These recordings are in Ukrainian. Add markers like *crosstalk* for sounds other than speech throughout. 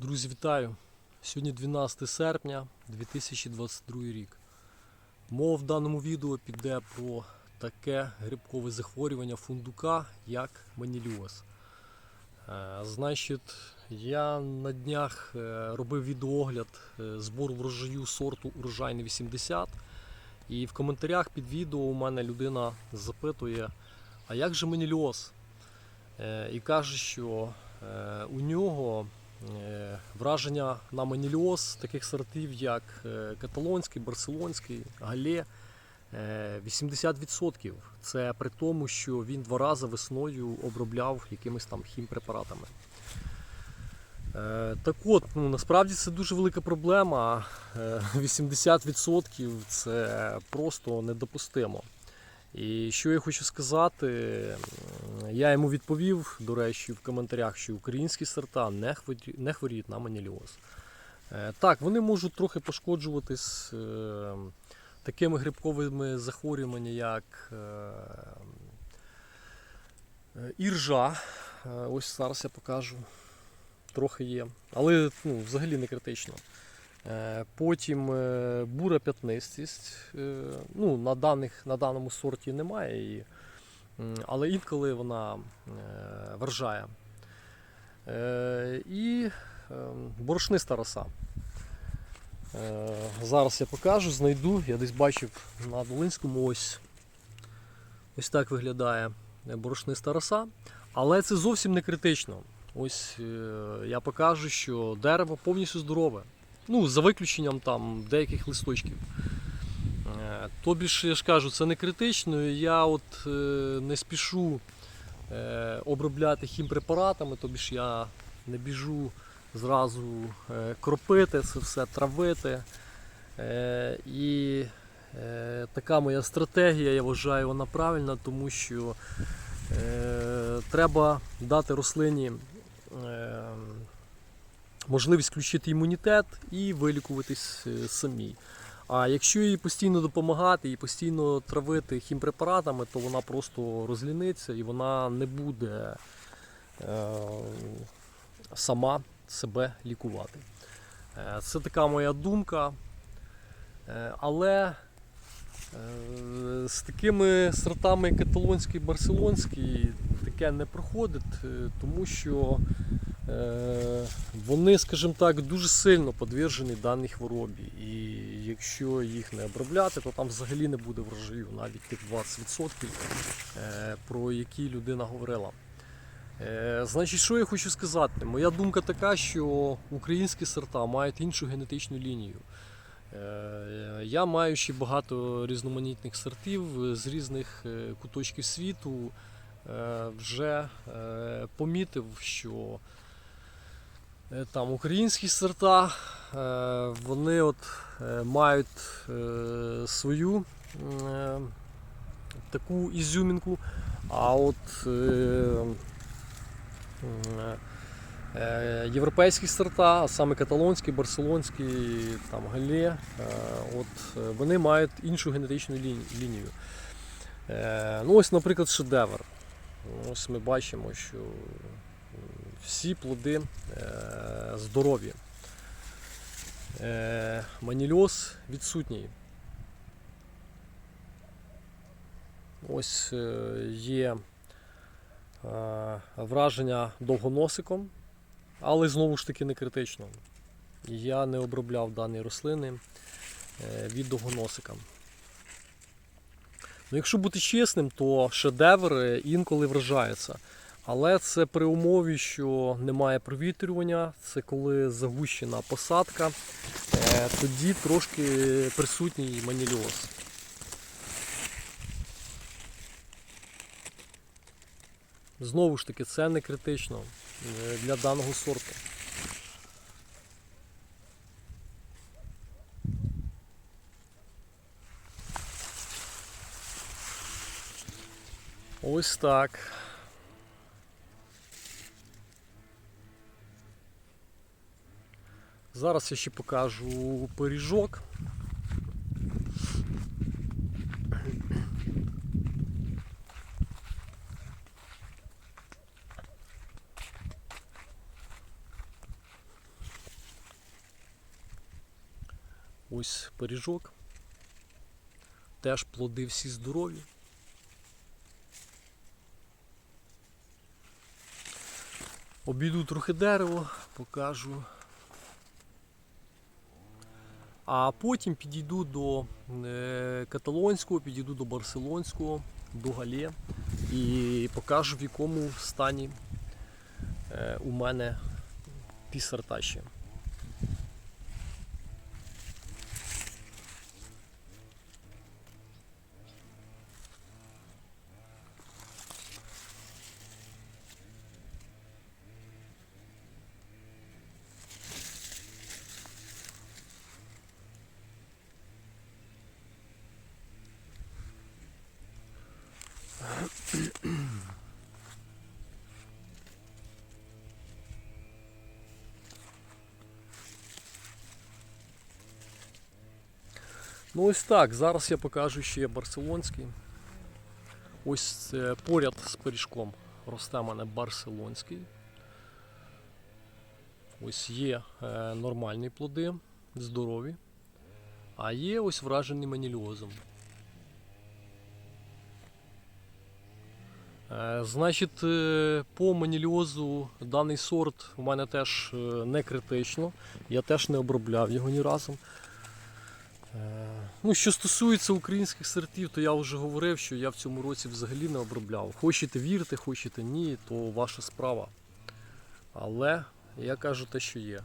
Друзі, вітаю! Сьогодні 12 серпня 2022 рік. Мова в даному відео піде про таке грибкове захворювання фундука, як маніліоз. Е, Значить, я на днях е, робив відеоогляд е, збору врожаю сорту урожайний 80. І в коментарях під відео у мене людина запитує, а як же маніліоз? І каже, що у нього враження на маніліоз таких сортів, як е, каталонський, барселонський, гале, е, 80%. Це при тому, що він два рази весною обробляв якимись там хімпрепаратами. Е, Так от, ну, насправді це дуже велика проблема. Е, 80% це просто недопустимо. І що я хочу сказати, я йому відповів, до речі, в коментарях, що українські сорта не хворі- не хворіють на маніліоз. Е, Так, вони можуть трохи пошкоджуватись е, такими грибковими захворюваннями, як е, іржа. Ось зараз я покажу. Трохи є. Але ну, взагалі не критично. Потім бура п'ятнистість. Ну, на, даних, на даному сорті немає її, але інколи вона е, вражає. Е, І е, борошниста роса. Е, Зараз я покажу, знайду. Я десь бачив на Долинському ось. Ось так виглядає борошниста роса. Але це зовсім не критично. Ось я покажу, що дерево повністю здорове. Ну, за виключенням там деяких листочків. Тобі ж я ж кажу, це не критично. Я от е, не спішу е, обробляти хімпрепаратами, тобі ж я не біжу зразу е, кропити це все, травити. І така моя стратегія, я вважаю, вона правильна, тому що треба дати рослині. Можливість включити імунітет і вилікуватись самій. А якщо їй постійно допомагати і постійно травити хімпрепаратами, то вона просто розліниться і вона не буде е, сама себе лікувати. Е, Це така моя думка. Е, Але е, з такими сортами каталонський, барселонський таке не проходить, тому що вони, скажімо так, дуже сильно подвержені даній хворобі. І якщо їх не обробляти, то там взагалі не буде врожаю, навіть тих 20%, е, про які людина говорила. Е, Значить, що я хочу сказати? Моя думка така, що українські сорта мають іншу генетичну лінію. Е, Я маю ще багато різноманітних сортів з різних е, куточків світу. е, Вже е, помітив, що Е, Там українські сорта, е, вони от е, мають е, свою е, таку ізюмінку, а от е, е, е, європейські сорта, а саме каталонські, барселонські, там гале, е, от е, вони мають іншу генетичну лінію. Е, Ну ось, наприклад, шедевр. Ось ми бачимо, що всі плоди е, здорові. Е, манільоз відсутній. Ось е, є враження довгоносиком, але знову ж таки не критично. Я не обробляв дані рослини від довгоносика. Ну, якщо бути чесним, то шедевр інколи вражається. Але це при умові, що немає провітрювання, це коли загущена посадка, е, тоді трошки присутній маніліоз. Знову ж таки, це не критично е, для даного сорту. Ось так. Зараз я ще покажу пиріжок. Ось пиріжок. Теж плоди всі здорові. Обійду трохи дерево, покажу. А потім підійду до е, каталонського, підійду до барселонського, до Гале і покажу в якому стані е, у мене ті. Ну ось так, зараз я покажу ще барселонський. Ось поряд з пиріжком росте мене барселонський. Ось є е, нормальні плоди, здорові. А є ось вражені маніліозом. Е, Значить, е, по маніліозу даний сорт у мене теж не критично. Я теж не обробляв його ні разу. Ну, що стосується українських сортів, то я вже говорив, що я в цьому році взагалі не обробляв. Хочете вірте, хочете ні, то ваша справа. Але я кажу те, що є.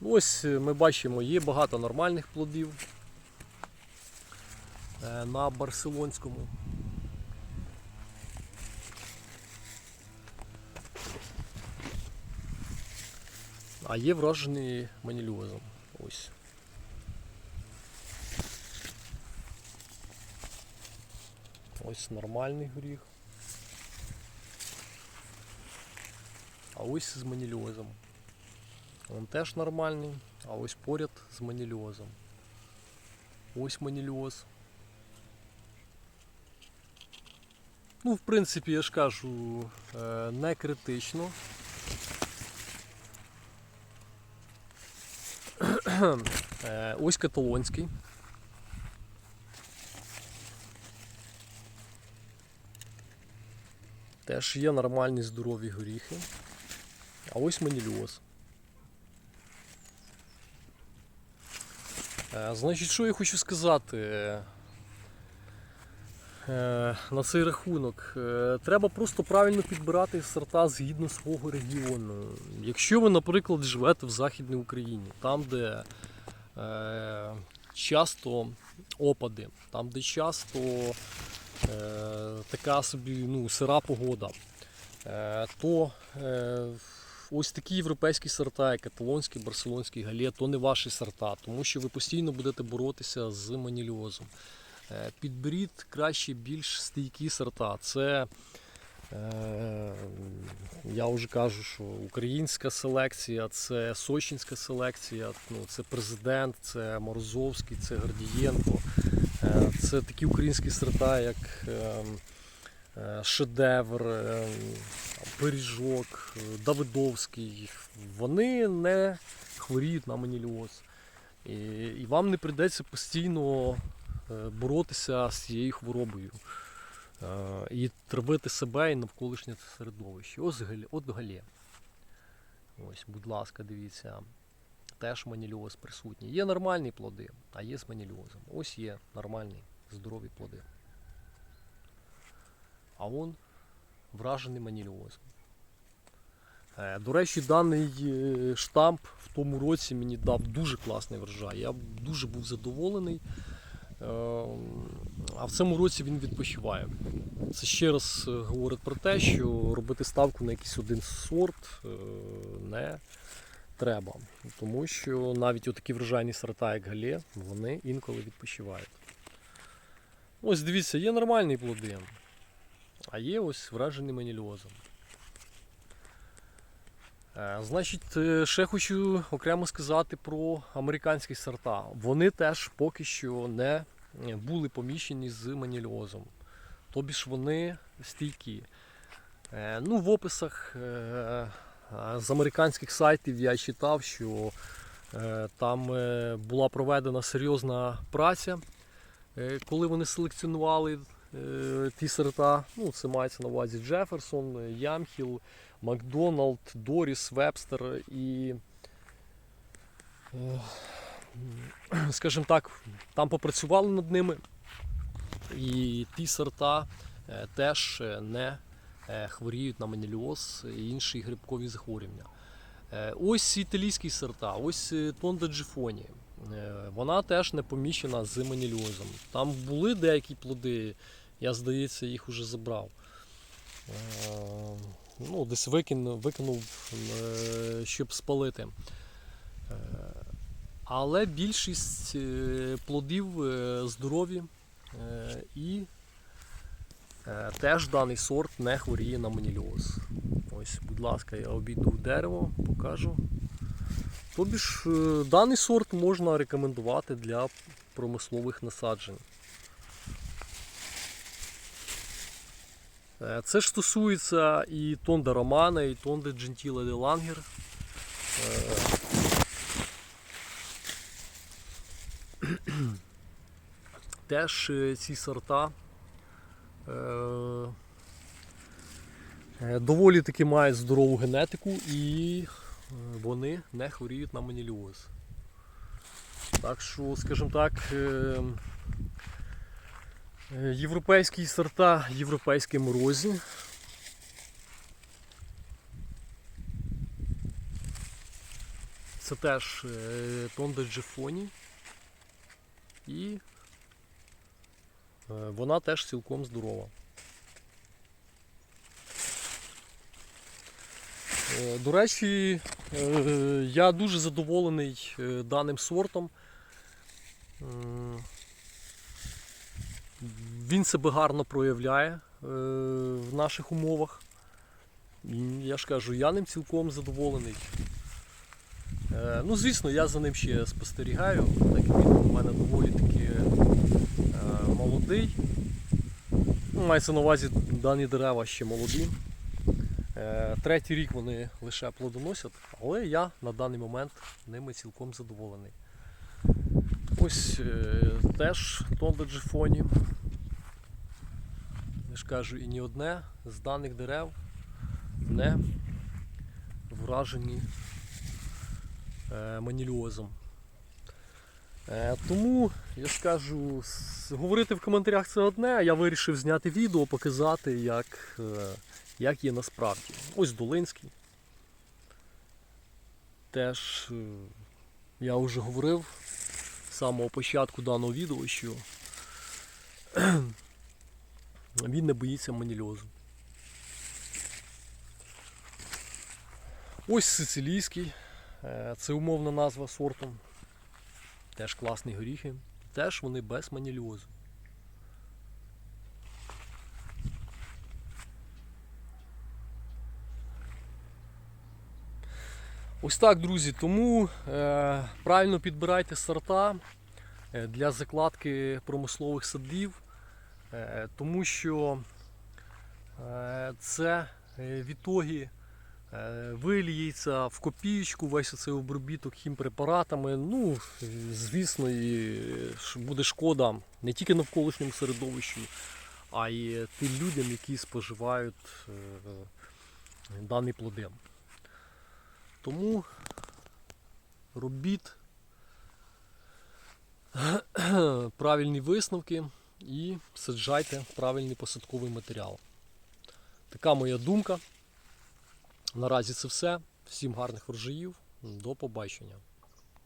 Ну, ось е, ми бачимо, є багато нормальних плодів е, на барселонському. А є вражений маніліозом. Ось. Ось нормальний горіх. А ось з маніліозом. Він теж нормальний, а ось поряд з маніліозом. Ось маніліоз. Ну, в принципі, я ж кажу, е, не критично. Е, Ось каталонський. Теж є нормальні здорові горіхи. А ось маніліоз. Е, Значить, що я хочу сказати е, на цей рахунок? Е, Треба просто правильно підбирати сорта згідно свого регіону. Якщо ви, наприклад, живете в Західній Україні, там, де часто опади, там, де часто така собі ну, сира погода, е, то е, ось такі європейські сорта, як каталонський, барселонський галет, то не ваші сорта, тому що ви постійно будете боротися з маніліозом. Е, Підберіть краще більш стійкі сорта. Це е, я вже кажу, що українська селекція, це сочинська селекція, ну, це президент, це Морозовський, це Гордієнко. Е, Це такі українські сорта, як е, е, Шедевр, е, Пиріжок, е, Давидовський. Вони не хворіють на маніліоз. І, і вам не прийдеться постійно боротися з цією хворобою. І травити себе і навколишнє середовище. Ось от галє. Ось, будь ласка, дивіться. Теж маніліоз присутній. Є нормальні плоди, а є з маніліозом. Ось є нормальні, здорові плоди. А он вражений маніліозом. Е, До речі, даний е, штамп в тому році мені дав дуже класний врожай. Я дуже був задоволений. Е, А в цьому році він відпочиває. Це ще раз е, говорить про те, що робити ставку на якийсь один сорт не треба. Тому що навіть отакі врожайні сорта, як галє, вони інколи відпочивають. Ось дивіться, є нормальні плоди, а є ось вражені маніліозом. Е, Значить, е, ще хочу окремо сказати про американські сорта. Вони теж поки що не були поміщені з маніліозом. Тобі ж вони стійкі. Е, Ну, в описах з американських сайтів я читав, що Е, Там е, була проведена серйозна праця, е, коли вони селекціонували ті сорта. Ну, це мається на увазі Джеферсон, Ямхіл, Макдоналд, Доріс, Вебстер і. Скажімо так, там попрацювали над ними, і ті сорта теж не хворіють на маніліоз і інші грибкові захворювання. Е, Ось італійські сорта, ось е, Тонда Джифоні. Е, Вона теж не поміщена з маніліозом. Там були деякі плоди, я здається, їх уже забрав. Е, Ну, десь викинув, викинув е, щоб спалити. Е, Але більшість е, плодів е, здорові е, і е, теж даний сорт не хворіє на маніліоз. Ось, будь ласка, я обійду дерево, покажу. Тобі ж е, даний сорт можна рекомендувати для промислових насаджень. Е, Це ж стосується і Тонда Романа, і Тонди Джентіла де Лангер. Е, *clears throat* Теж е, ці сорта е, е, доволі таки мають здорову генетику і е, вони не хворіють на маніліоз. Так що, скажімо так, е, е, європейські сорта європейські морозі. Це теж е, Тонда Джефоні. І е, вона теж цілком здорова. Е, До речі, е, я дуже задоволений е, даним сортом. Він себе гарно проявляє е, в наших умовах. Я ж кажу, я ним цілком задоволений. Е, Ну, звісно, я за ним ще спостерігаю, так як він у мене доволі е, молодий. Ну, мається на увазі дані дерева ще молоді. Е, Третій рік вони лише плодоносять, але я на даний момент ними цілком задоволений. Ось е, теж Тонда Джифоні. Я ж кажу, і ні одне з даних дерев не вражені е, маніліозом. Е, Тому я ж кажу, с- говорити в коментарях це одне, а я вирішив зняти відео, показати, як, е, як є насправді. Ось Долинський. Теж е, я вже говорив з самого початку даного відео, що *clears throat* він не боїться манільозу. Ось сицилійський. Це умовна назва сорту. Теж класні горіхи. Теж вони без маніліозу. Ось так, друзі. Тому е, правильно підбирайте сорта е, для закладки промислових садів, е, тому що е, це е, відтоги е, виліється в копієчку весь цей обробіток хімпрепаратами. Ну, звісно, і буде шкода не тільки навколишньому середовищу, а й тим людям, які споживають е, дані плоди. Тому робіть *clears throat* правильні висновки і саджайте правильний посадковий матеріал. Така моя думка. Наразі це все. Всім гарних врожаїв. До побачення.